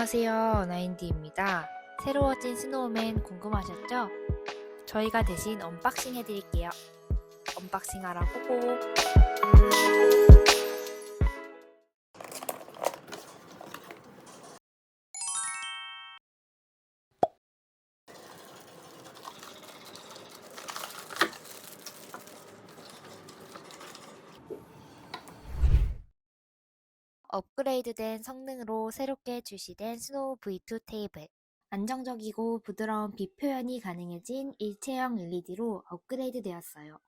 안녕하세요. 나인디입니다. 새로워진 스노우맨 궁금하셨죠? 저희가 대신 언박싱 해드릴게요. 언박싱 하러 고고! 업그레이드된 성능으로 새롭게 출시된 스노우 V2 테이블. 안정적이고 부드러운 빛 표현이 가능해진 일체형 LED로 업그레이드 되었어요.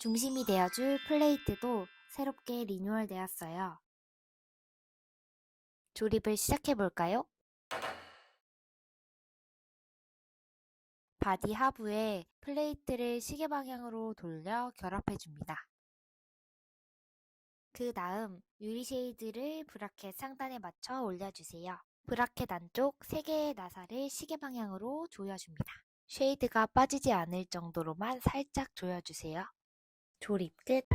중심이 되어줄 플레이트도 새롭게 리뉴얼 되었어요. 조립을 시작해 볼까요? 바디 하부에 플레이트를 시계 방향으로 돌려 결합해 줍니다. 그 다음 유리 쉐이드를 브라켓 상단에 맞춰 올려주세요. 브라켓 안쪽 3개의 나사를 시계 방향으로 조여줍니다. 쉐이드가 빠지지 않을 정도로만 살짝 조여주세요. 조립 끝!